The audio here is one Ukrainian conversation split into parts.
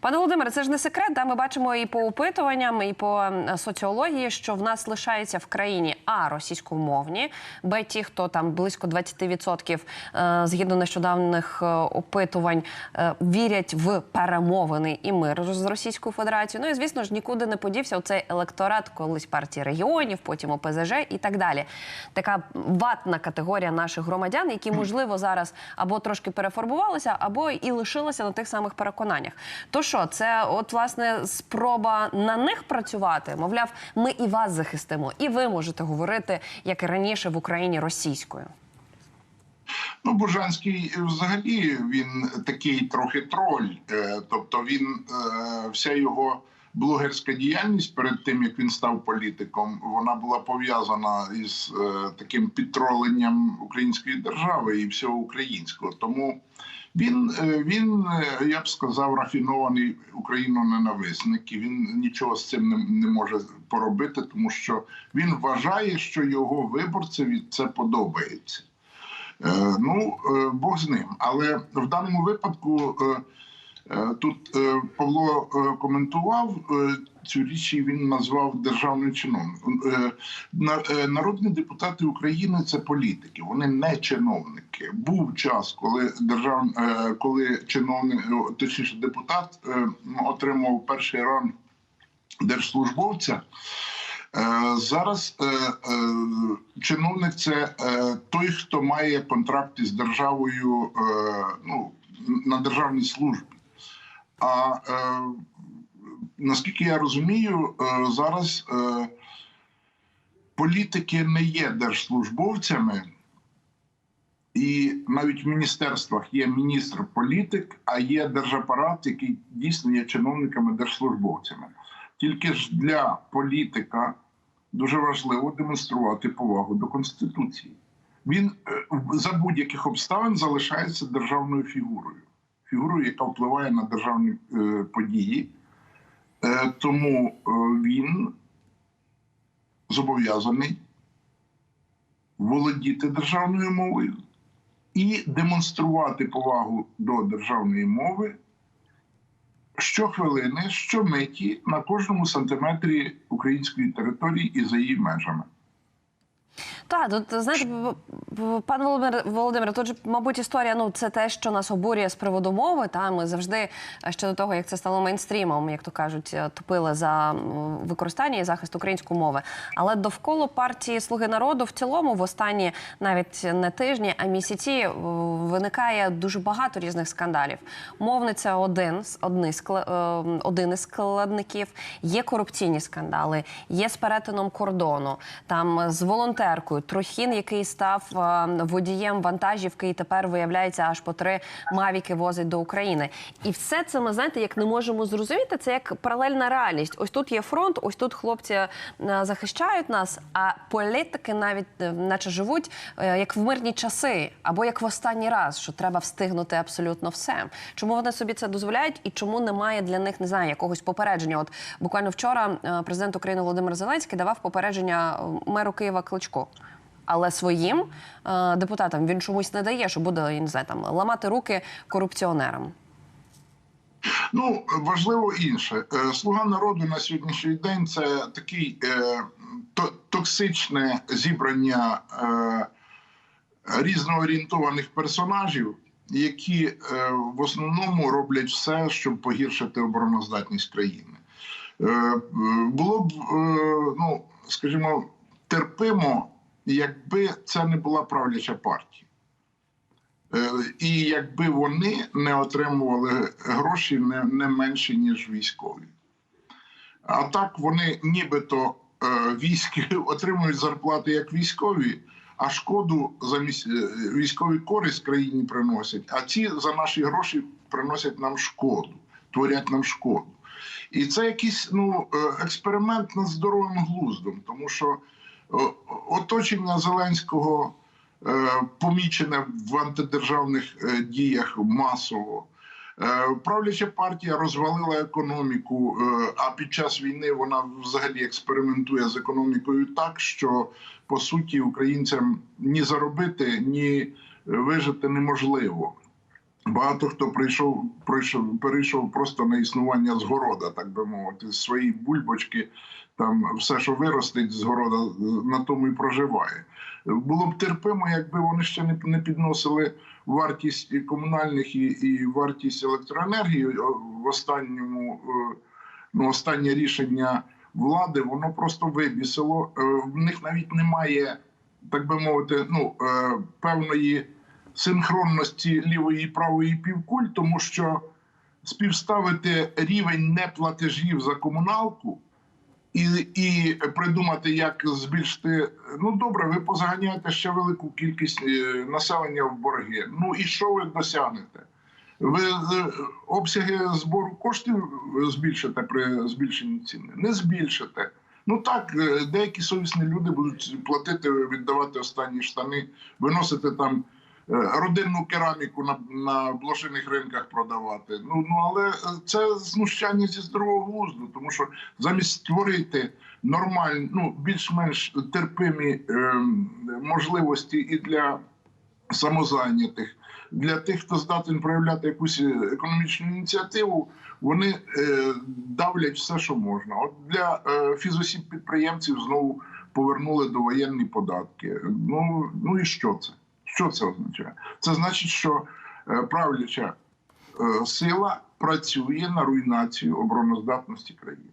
Пане Володимире, це ж не секрет. Да? Ми бачимо і по опитуванням, і по соціології, що в нас лишається в країні а російськомовні, б ті, хто там близько 20% е, згідно нещодавних е, опитувань е, вірять в перемовини і мир з Російською Федерацією. Ну і звісно ж нікуди не подівся цей електорат колись партії регіонів, потім ОПЗЖ і так далі. Така ватна категорія наших громадян, які можливо зараз або трошки перефарбувалися, або і лишилися на тих самих переконаннях. То що, це от власне спроба на них працювати? Мовляв, ми і вас захистимо, і ви можете говорити, як і раніше в Україні російською. Ну, Бужанський е, взагалі він такий трохи троль. Е, Тобто він е, вся його блогерська діяльність перед тим як він став політиком, вона була пов'язана із таким підтроленням української держави і всього українського. Тому він, е, він, е, я б сказав, рафінований україноненависник, і він нічого з цим не, не може поробити, тому що він вважає, що його виборцеві це подобається. Е, Ну, Бог з ним. Але в даному випадку тут е, Павло е, коментував е, цю річ, він назвав державним чином. Е, на- е, Народні депутати України це політики, вони не чиновники. Був час, коли держав, е, коли чиновник, е, точніше депутат е, отримав перший ранг держслужбовця. Е, Зараз е, е, чиновник це е, той, хто має контракт із державою е, ну, на державній службі. А е, наскільки я розумію, е, зараз е, політики не є держслужбовцями, і навіть в міністерствах є міністр-політик, а є держапарат, який дійсно є чиновниками держслужбовцями. Тільки ж для політика дуже важливо демонструвати повагу до конституції. Він е, за будь-яких обставин залишається державною фігурою, фігурою, яка впливає на державні е, події. Е, тому е, він зобов'язаний володіти державною мовою і демонструвати повагу до державної мови щохвилини, щомиті на кожному сантиметрі української території і за її межами. Так, тут знаєте, пан Володимир Володимир, тут же, мабуть, історія. Ну, це те, що нас обурює з приводу мови. Та ми завжди ще до того, як це стало мейнстрімом, як то кажуть, е, топили за використання і захист української мови. Але довкола партії Слуги народу в цілому в останні навіть не тижні, а місяці е, виникає дуже багато різних скандалів. Мовниця один з е, один із складників. Є корупційні скандали, є з перетином кордону, там з волонтеркою. Трохін, який став е, водієм вантажівки, і тепер виявляється аж по три мавіки возить до України. І все це ми знаєте, як не можемо зрозуміти. Це як паралельна реальність. Ось тут є фронт, ось тут хлопці е, захищають нас. А політики навіть е, наче живуть як в мирні часи, або як в останній раз, що треба встигнути абсолютно все. Чому вони собі це дозволяють, і чому немає для них не знаю якогось попередження? От буквально вчора президент України Володимир Зеленський давав попередження меру Києва Кличко. Але своїм е, депутатам він чомусь не дає, що буде я не знаю, там ламати руки корупціонерам. Ну важливо інше. Е, Слуга народу на сьогоднішній день це такий е, токсичне зібрання е, різноорієнтованих персонажів, які е, в основному роблять все, щоб погіршити обороноздатність країни. Е, було б, е, ну скажімо, терпимо, якби це не була правляча партія. Е, І якби вони не отримували гроші не, не менше, ніж військові. А так вони нібито е, військи отримують зарплати як військові, а шкоду замість е, військові користь країні приносять, а ці за наші гроші приносять нам шкоду, творять нам шкоду. І це якийсь ну, експеримент над здоровим глуздом, тому що оточення Зеленського е, помічене в антидержавних е, діях масово. Е, Правляча партія розвалила економіку, а під час війни вона взагалі експериментує з економікою так, що по суті українцям ні заробити, ні вижити неможливо. Багато хто прийшов, прийшов, перейшов просто на існування згорода, так би мовити, свої бульбочки, там все, що виростить з города, на тому і проживає. Було б терпимо, якби вони ще не, підносили вартість і комунальних і, і вартість електроенергії. В останньому е, ну, останнє рішення влади, воно просто вибісило. Е, В них навіть немає, так би мовити, ну е, певної синхронності лівої і правої півкуль, тому що співставити рівень неплатежів за комуналку і, і придумати, як збільшити. Ну добре, ви позаганяєте ще велику кількість е, населення в борги. Ну і що ви досягнете? Ви е, обсяги збору коштів збільшите при збільшенні ціни? Не збільшите. Ну так, е, деякі совісні люди будуть платити, віддавати останні штани, виносити там родинну кераміку на, на блошиних ринках продавати. Ну, ну але е, це знущання зі здорового глузду, тому що замість створити нормальні, ну більш-менш терпимі е, можливості і для самозайнятих, для тих, хто здатен проявляти якусь е, економічну ініціативу, вони е, давлять все, що можна. От для е, фізосіб підприємців знову повернули довоєнні податки. Ну, ну і що це? Що це означає? Це значить, що е, правляча е, сила працює на руйнацію обороноздатності країни.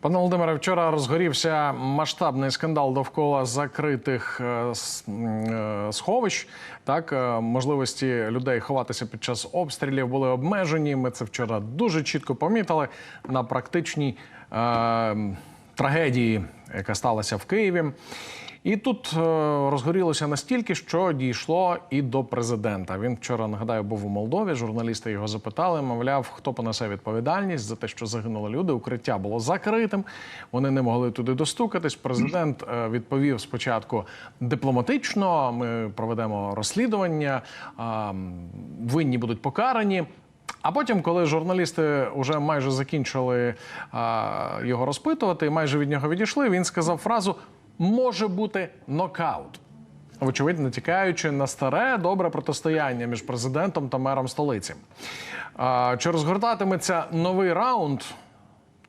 Пане Володимире, вчора розгорівся масштабний скандал довкола закритих е, сховищ. Так, можливості людей ховатися під час обстрілів були обмежені. Ми це вчора дуже чітко помітили на практичній е, трагедії, яка сталася в Києві. І тут е, розгорілося настільки, що дійшло і до президента. Він вчора нагадаю був у Молдові. Журналісти його запитали, мовляв, хто понесе відповідальність за те, що загинули люди. Укриття було закритим. Вони не могли туди достукатись. Президент е, відповів спочатку дипломатично. Ми проведемо розслідування, винні будуть покарані. А потім, коли журналісти вже майже закінчили а, його розпитувати, майже від нього відійшли, він сказав фразу може бути нокаут. Вочевидь, натякаючи на старе добре протистояння між президентом та мером столиці. Чи розгортатиметься новий раунд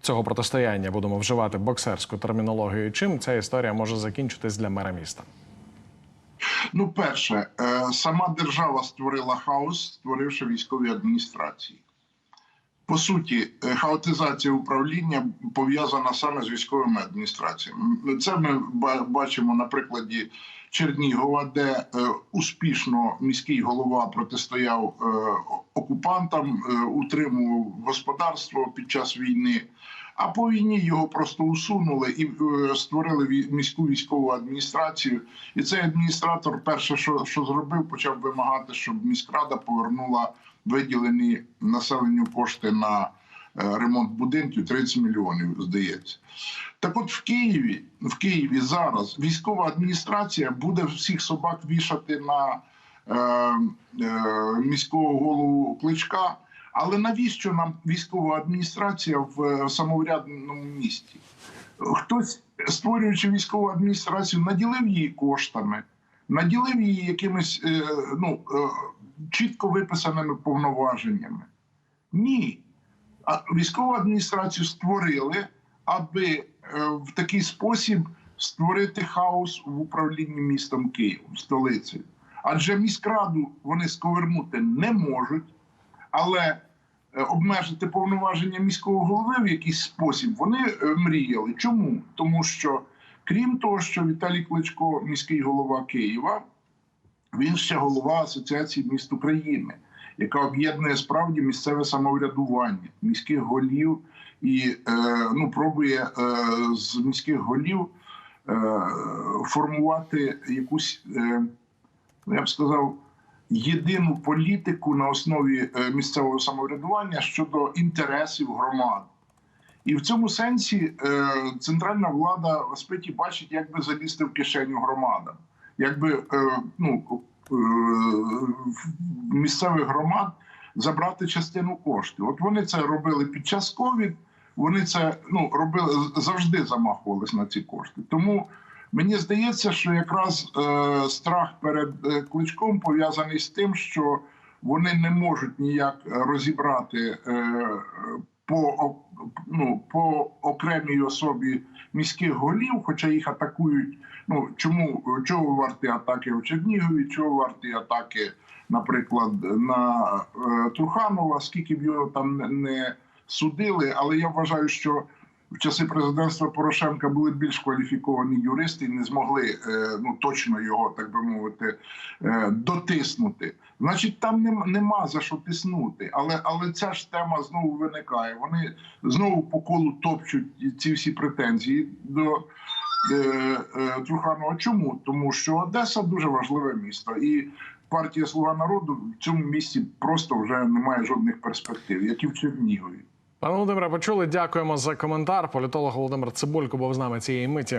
цього протистояння? Будемо вживати боксерську термінологію. Чим ця історія може закінчитись для мера міста? Ну, перше, е, сама держава створила хаос, створивши військові адміністрації. По суті, е, хаотизація управління пов'язана саме з військовими адміністраціями. Це ми бачимо на прикладі Чернігова, де е, успішно міський голова протистояв е, окупантам, утримував господарство під час війни. А по війні його просто усунули і створили міську військову адміністрацію. І цей адміністратор, перше, що, що зробив, почав вимагати, щоб міськрада повернула виділені населенню кошти на е, ремонт будинків 30 мільйонів, здається. Так от в Києві, в Києві зараз військова адміністрація буде всіх собак вішати на е, е, міського голову кличка. Але навіщо нам військова адміністрація в самоврядному місті? Хтось, створюючи військову адміністрацію, наділив її коштами, наділив її якимись ну, чітко виписаними повноваженнями. Ні. Військову адміністрацію створили, аби е, в такий спосіб створити хаос в управлінні містом Києвом, столицею. Адже міськраду вони сковернути не можуть, але е, обмежити повноваження міського голови в якийсь спосіб вони е, мріяли. Чому? Тому що, крім того, що Віталій Кличко, міський голова Києва, він ще голова Асоціації міст України, яка об'єднує справді місцеве самоврядування, міських голів і е, ну, пробує е, з міських голів е, формувати якусь, ну, я б сказав, єдину політику на основі місцевого самоврядування щодо інтересів громад. І в цьому сенсі центральна влада спиті бачить, як би залізти в кишеню громадам, якби е, ну, в місцевих громад забрати частину коштів. От вони це робили під час ковід. Вони це ну робили завжди замахувались на ці кошти. Тому мені здається, що якраз е, страх перед е, кличком пов'язаний з тим, що вони не можуть ніяк розібрати е, по, ну, по окремій особі міських голів, хоча їх атакують. Ну чому чого варті атаки в Чернігові, чого варті атаки, наприклад, на е, Труханова, скільки б його там не- судили, але я вважаю, що в часи президентства Порошенка були більш кваліфіковані юристи і не змогли е, ну точно його, так би мовити, е, дотиснути. Значить, там нема, нема за що тиснути. Але але ця ж тема знову виникає. Вони знову по колу топчуть ці всі претензії до. Е, е, Труханова. Чому? Тому що Одеса дуже важливе місто, і партія Слуга народу в цьому місті просто вже не має жодних перспектив, як і в Чернігові. Пане Володимире, почули. Дякуємо за коментар. Політолог Володимир Цибулько був з нами цієї миті.